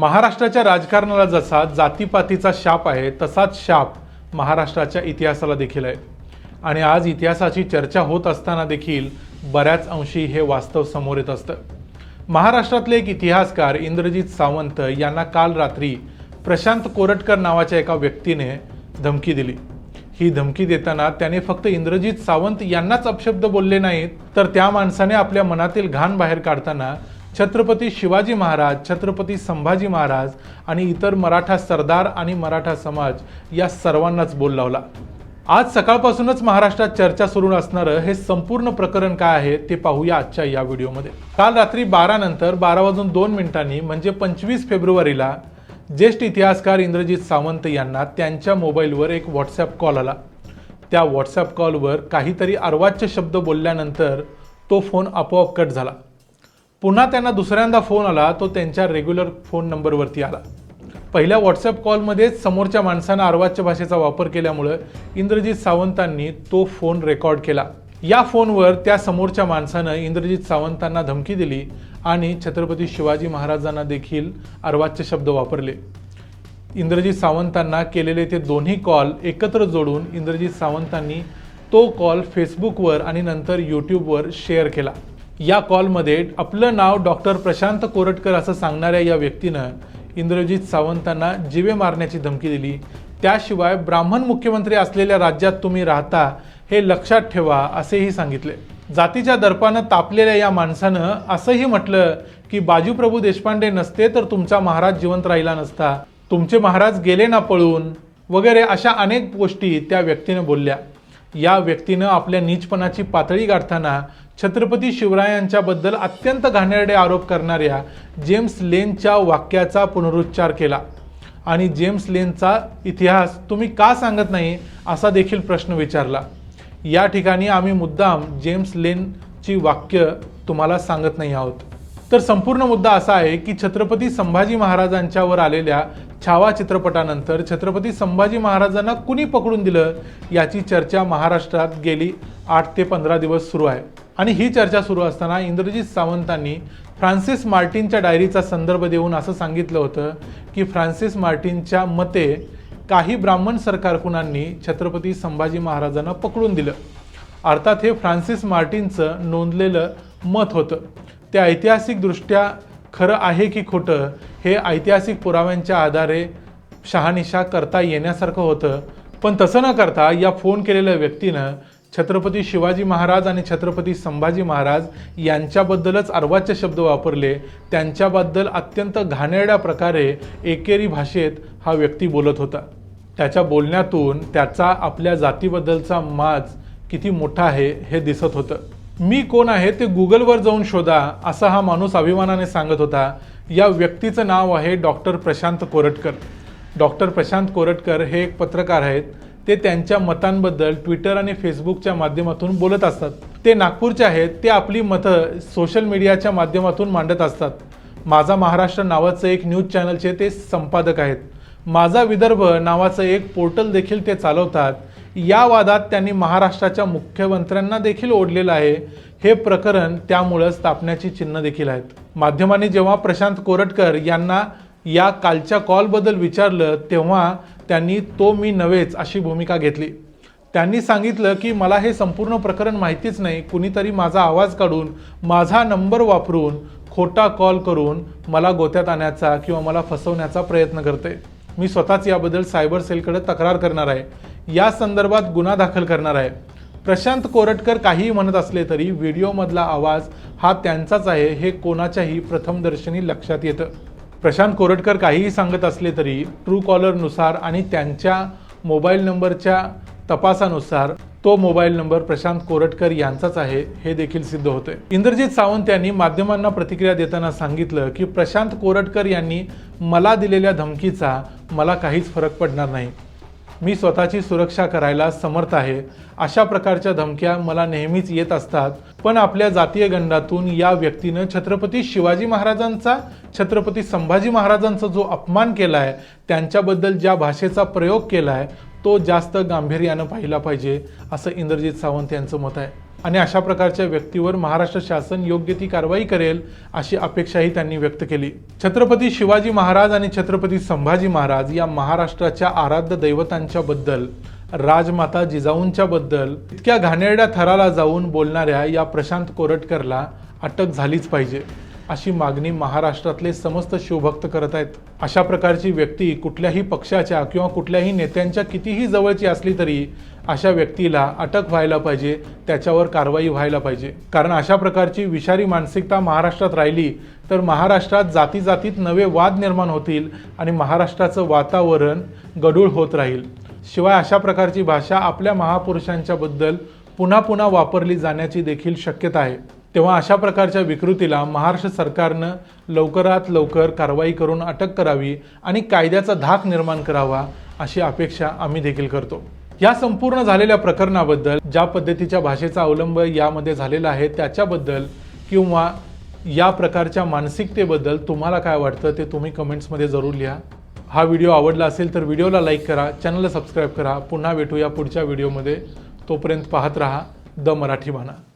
महाराष्ट्राच्या राजकारणाला जसा जातीपातीचा शाप आहे तसाच शाप महाराष्ट्राच्या इतिहासाला देखील आहे. आणि आज इतिहासाची चर्चा होत असताना देखील बऱ्याच अंशी हे वास्तव समोर येत असतं. महाराष्ट्रातले एक इतिहासकार इंद्रजित सावंत यांना काल रात्री प्रशांत कोरटकर नावाच्या एका व्यक्तीने धमकी दिली. ही धमकी देताना त्याने फक्त इंद्रजित सावंत यांनाच अपशब्द बोलले नाहीत तर त्या माणसाने आपल्या मनातील घाण बाहेर काढताना छत्रपती शिवाजी महाराज छत्रपती संभाजी महाराज आणि इतर मराठा सरदार आणि मराठा समाज या सर्वांनाच बोल लावला. आज सकाळपासूनच महाराष्ट्रात चर्चा सुरू असणारं हे संपूर्ण प्रकरण काय आहे ते पाहूया आजच्या या व्हिडिओमध्ये. काल रात्री बारा नंतर बारा वाजून दोन मिनिटांनी म्हणजे पंचवीस फेब्रुवारीला ज्येष्ठ इतिहासकार इंद्रजित सावंत यांना त्यांच्या मोबाईलवर एक व्हॉट्सॲप कॉल आला. त्या व्हॉट्सॲप कॉलवर काहीतरी अर्वाच्य शब्द बोलल्यानंतर तो फोन आपोआप कट झाला. पुन्हा त्यांना दुसऱ्यांदा फोन आला तो त्यांच्या रेग्युलर फोन नंबरवरती आला. पहिल्या व्हॉट्सअप कॉलमध्येच समोरच्या माणसानं अर्वाच्य भाषेचा वापर केल्यामुळं इंद्रजित सावंतांनी तो फोन रेकॉर्ड केला. या फोनवर त्या समोरच्या माणसानं इंद्रजित सावंतांना धमकी दिली आणि छत्रपती शिवाजी महाराजांना देखील अर्वाच्य शब्द वापरले. इंद्रजित सावंतांना केलेले ते दोन्ही कॉल एकत्र जोडून इंद्रजित सावंतांनी तो कॉल फेसबुकवर आणि नंतर यूट्यूबवर शेअर केला. या कॉलमध्ये आपलं नाव डॉक्टर प्रशांत कोरटकर असं सांगणाऱ्या या व्यक्तीनं इंद्रजित सावंतांना जिवे मारण्याची धमकी दिली. त्याशिवाय ब्राह्मण मुख्यमंत्री असलेल्या राज्यात तुम्ही राहता हे लक्षात ठेवा असेही सांगितले. जातीच्या दर्पानं तापलेल्या या माणसानं असंही म्हटलं की बाजूप्रभू देशपांडे नसते तर तुमचा महाराज जिवंत राहिला नसता. तुमचे महाराज गेले ना पळून? वगैरे अशा अनेक गोष्टी त्या व्यक्तीनं बोलल्या. या व्यक्तीनं आपल्या नीचपणाची पातळी गाठताना छत्रपती शिवरायांच्याबद्दल अत्यंत घाणेरडे आरोप करणाऱ्या जेम्स लेनच्या वाक्याचा पुनरुच्चार केला. आणि जेम्स लेनचा इतिहास तुम्ही का सांगत नाही असा देखील प्रश्न विचारला. या ठिकाणी आम्ही मुद्दाम जेम्स लेनची वाक्य तुम्हाला सांगत नाही आहोत. तर संपूर्ण मुद्दा असा आहे की छत्रपती संभाजी महाराजांच्यावर आलेल्या छावा चित्रपटानंतर छत्रपती संभाजी महाराजांना कुणी पकडून दिलं याची चर्चा महाराष्ट्रात गेली आठ ते पंधरा दिवस सुरू आहे. आणि ही चर्चा सुरू असताना इंद्रजित सावंतांनी फ्रान्सिस मार्टिनच्या डायरीचा संदर्भ देऊन असं सांगितलं होतं की फ्रान्सिस मार्टिनच्या मते काही ब्राह्मण सरकारखुनांनी छत्रपती संभाजी महाराजांना पकडून दिलं. अर्थात हे फ्रान्सिस मार्टिनचं नोंदलेलं मत होतं. ते ऐतिहासिकदृष्ट्या खरं आहे की खोटं हे ऐतिहासिक पुराव्यांच्या आधारे शहानिशा करता येण्यासारखं होतं. पण तसं न करता या फोन केलेल्या व्यक्तीनं छत्रपती शिवाजी महाराज आणि छत्रपती संभाजी महाराज यांच्याबद्दलच अर्वाच्य शब्द वापरले. त्यांच्याबद्दल अत्यंत घाणेरड्या प्रकारे एकेरी भाषेत हा व्यक्ती बोलत होता. त्याच्या बोलण्यातून त्याचा आपल्या जातीबद्दलचा माज किती मोठा आहे हे दिसत होतं. मी कोण आहे ते गुगलवर जाऊन शोधा असा हा माणूस अभिमानाने सांगत होता. या व्यक्तीचं नाव आहे डॉक्टर प्रशांत कोरटकर. डॉक्टर प्रशांत कोरटकर हे एक पत्रकार आहेत. ते त्यांच्या मतांबद्दल ट्विटर आणि फेसबुकच्या माध्यमातून बोलत असतात. ते नागपूरचे आहेत ते आपली मतं सोशल मीडियाच्या माध्यमातून मांडत असतात. माझा महाराष्ट्र नावाचं एक न्यूज चॅनलचे ते संपादक आहेत. माझा विदर्भ नावाचं एक पोर्टल देखील ते चालवतात. या वादात त्यांनी महाराष्ट्राच्या मुख्यमंत्र्यांना देखील ओढलेलं आहे. हे प्रकरण त्यामुळं स्थापण्याची चिन्ह देखील आहेत. माध्यमांनी जेव्हा प्रशांत कोरटकर यांना या कालच्या कॉलबद्दल विचारलं तेव्हा त्यांनी तो मी नव्हेच अशी भूमिका घेतली. त्यांनी सांगितलं की मला हे संपूर्ण प्रकरण माहितीच नाही. कुणीतरी माझा आवाज काढून माझा नंबर वापरून खोटा कॉल करून मला गोत्यात आणण्याचा किंवा मला फसवण्याचा प्रयत्न करते. मी स्वतःच याबद्दल सायबर सेलकडे तक्रार करणार आहे. या संदर्भात गुन्हा दाखल करणार आहे. प्रशांत कोरटकर काहीही म्हणत असले तरी व्हिडिओमधला आवाज हा त्यांचाच आहे हे कोणाच्याही प्रथमदर्शनी लक्षात येतं. प्रशांत कोरटकर काहीही सांगत असले तरी ट्रू कॉलरनुसार आणि त्यांच्या मोबाईल नंबरच्या तपासानुसार तो मोबाईल नंबर प्रशांत कोरटकर यांचाच आहे हे देखील सिद्ध होते इंद्रजित सावंत यांनी माध्यमांना प्रतिक्रिया देताना सांगितलं की प्रशांत कोरटकर यांनी मला दिलेल्या धमकीचा मला काहीच फरक पडणार नाही. मी स्वतःची सुरक्षा करायला समर्थ आहे. अशा प्रकारच्या धमक्या मला नेहमीच येत असतात. पण आपल्या जातीय गंडातून या व्यक्तीनं छत्रपती शिवाजी महाराजांचा छत्रपती संभाजी महाराजांचा जो अपमान केला आहे त्यांच्याबद्दल ज्या भाषेचा प्रयोग केला आहे तो जास्त गांभीर्यानं पाहिला पाहिजे असं इंद्रजित सावंत यांचं मत आहे. आणि अशा प्रकारच्या व्यक्तीवर महाराष्ट्र शासन योग्य ती कारवाई करेल अशी अपेक्षाही त्यांनी व्यक्त केली. छत्रपती शिवाजी महाराज आणि छत्रपती संभाजी महाराज या महाराष्ट्राच्या आराध्य दैवतांच्या बद्दल राजमाता जिजाऊंच्या बद्दल इतक्या घाणेरड्या थराला जाऊन बोलणाऱ्या या प्रशांत कोरटकरला अटक झालीच पाहिजे. अशी मागणी महाराष्ट्रातले समस्त शिवभक्त करत आहेत. अशा प्रकारची व्यक्ती कुठल्याही पक्षाच्या किंवा कुठल्याही नेत्यांच्या कितीही जवळची असली तरी अशा व्यक्तीला अटक व्हायला पाहिजे त्याच्यावर कारवाई व्हायला पाहिजे. कारण अशा प्रकारची विषारी मानसिकता महाराष्ट्रात राहिली तर महाराष्ट्रात जाती जातीत नवे वाद निर्माण होतील आणि महाराष्ट्राचं वातावरण गडूळ होत राहील. शिवाय अशा प्रकारची भाषा आपल्या महापुरुषांच्याबद्दल पुन्हा पुन्हा वापरली जाण्याची देखील शक्यता आहे. तेव्हा अशा प्रकारच्या विकृतीला महाराष्ट्र सरकारनं लवकरात लवकर कारवाई करून अटक करावी आणि कायद्याचा धाक निर्माण करावा अशी अपेक्षा आम्ही देखील करतो. या संपूर्ण झालेल्या प्रकरणाबद्दल ज्या पद्धतीच्या भाषेचा अवलंब यामध्ये झालेला आहे त्याच्याबद्दल किंवा या प्रकारच्या मानसिकतेबद्दल तुम्हाला काय वाटतं ते तुम्ही कमेंट्समध्ये जरूर लिहा. हा व्हिडिओ आवडला असेल तर व्हिडिओला लाईक करा चॅनलला सबस्क्राईब करा. पुन्हा भेटूया पुढच्या व्हिडिओमध्ये. तोपर्यंत पाहत राहा. द मराठी म्हणा